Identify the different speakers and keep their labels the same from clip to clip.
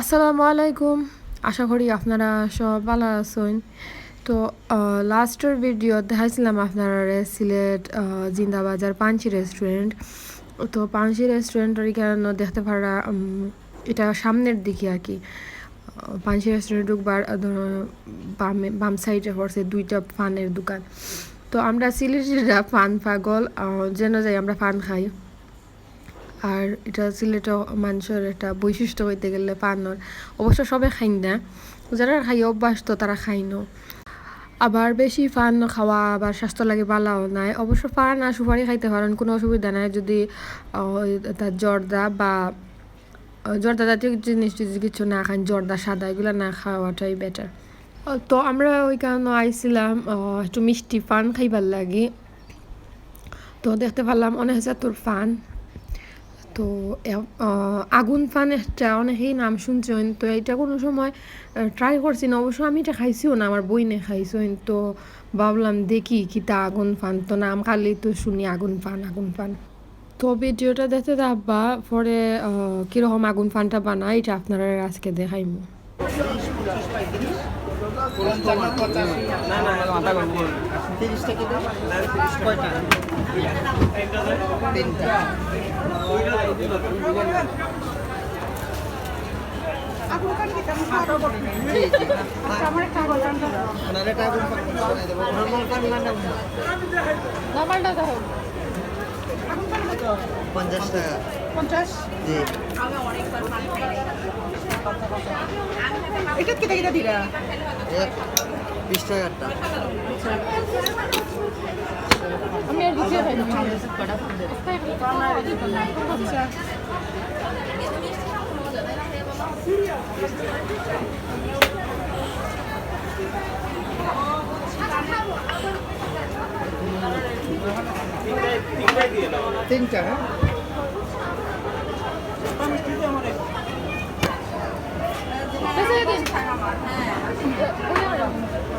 Speaker 1: আসসালামু আলাইকুম। আশা করি আপনারা সব ভালো আছেন। তো লাস্টের ভিডিও দেখাইছিলাম আপনারা সিলেট জিন্দাবাজার পাঞ্চি রেস্টুরেন্ট তো পাঞ্চি রেস্টুরেন্টের এখানে দেখতে পারা এটা সামনের দিকে আর কি। পাঞ্চি রেস্টুরেন্ট ঢুকবার বামে, বাম সাইডে পড়ছে দুইটা পানের দোকান। তো, আমরা সিলেটিরা পান পাগল যেন যাই আমরা পান খাই। আর এটা সিলেট মানুষের একটা বৈশিষ্ট্য হইতে গেলে পানর অবশ্য সবে খাই না। যারা খাই অভ্যাস তো তারা খাই না আবার বেশি পান খাওয়া আবার স্বাস্থ্য লাগে বালাও নাই। অবশ্য পান আর সুপারি খাইতে পারেন, কোনো অসুবিধা নাই। যদি তার জর্দা বা জর্দা জাতীয় জিনিস যদি কিছু না খান, জর্দা সাদা, এগুলো না খাওয়াটাই বেটার তো আমরা ওই কারণে আইছিলাম একটু মিষ্টি পান খাইবার লাগে। তো দেখতে পারলাম অনেক হাজার তোর পান। তো আগুন পান একটা অনেকেই নাম শুনছেন, তো এটা কোনো সময় ট্রাই করছি না, অবশ্য আমি এটা খাইছিও না, আমার বইনে খাইছেন, তো ভাবলাম দেখি কি তা আগুন পান তো নাম খালি তো শুনি আগুন পান আগুন পান তো ভিডিওটা দেখতে থাকবা, পরে কীরকম আগুন পানটা বানাই এটা আপনারা আজকে দেখাইমু।
Speaker 2: তিরিশ টাকা দাও? কয়টা? তিনটা। পঞ্চাশ টাকা
Speaker 3: পঞ্চাশ
Speaker 2: জি
Speaker 3: এটা কেটে কেটে দিলা
Speaker 2: বিশ টাকারটা
Speaker 3: আমি আর বুঝে পাইনি আচ্ছা
Speaker 2: তিনটা হ্যাঁ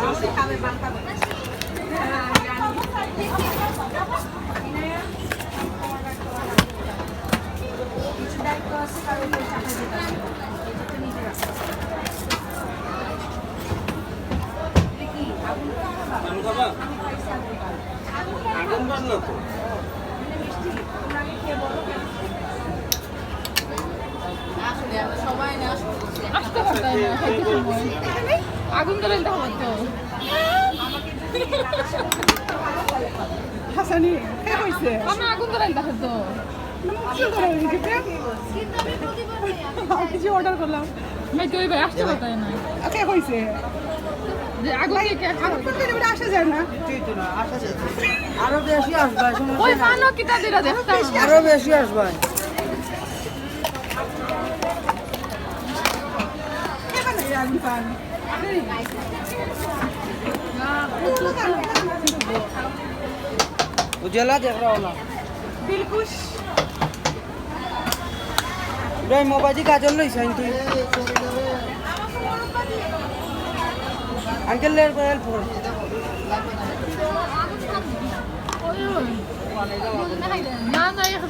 Speaker 3: আসতে পারতাম না খাইতে সময় আগুন ধরে হতো
Speaker 4: হাসানি কে কইছে?
Speaker 3: আমি আগুন ধরে দিতে হতো
Speaker 4: কি করে দিতে আমি যে অর্ডার করলাম।
Speaker 3: আমি তো ওই ভাই আসতে পারতাম না।
Speaker 4: কে কইছে?
Speaker 3: যে আগুন কে কে
Speaker 4: আগুন করতে আসা যায় না।
Speaker 2: আরও বেশি আসবে
Speaker 3: ওই মানো কিতা দিরা দেখতাম
Speaker 2: আরও বেশি আসবে।
Speaker 4: কে বানাই আগুন পান
Speaker 2: उजाला देख रहा हो ना
Speaker 4: দিলকুশ
Speaker 2: ইব্রাহিম মোবাজি কাজল লইছ তুই আঙ্কেল লের হেল্প কর
Speaker 3: না না এখন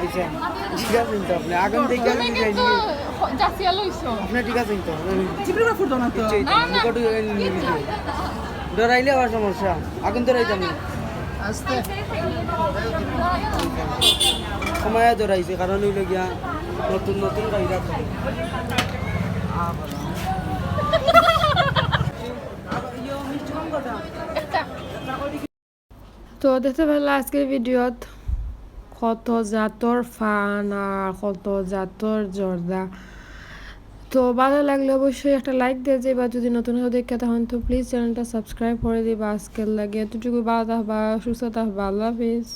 Speaker 2: আচ্ছা ঠিক আছে তো আপনি আগুন দেখে
Speaker 3: তুমি কিন্তু জাসিয়া লইছো।
Speaker 2: আপনি ঠিক আছে তো
Speaker 4: জিপটা ফুটতো না তো।
Speaker 3: না, না।
Speaker 2: ডরাইলে আবার সমস্যা আগুন ধরাইতাম না সময় ধরাইছে কারণ হইল গিয়া নতুন নতুন কাহিদা
Speaker 1: তো। দেখতে পেলে আজকের ভিডিওত কত জাতর ফান আর কত জাতর জর্দা। তো ভালো লাগলে অবশ্যই একটা লাইক দিয়ে যাবা যদি নতুন হয়ে দেখে তখন তো প্লিজ চ্যানেলটা সাবস্ক্রাইব করে দিবা। আজকের লাগে এতটুকু। ভালো থাকবা, সুস্থ থাকবা। আল্লাহ হাফিজ।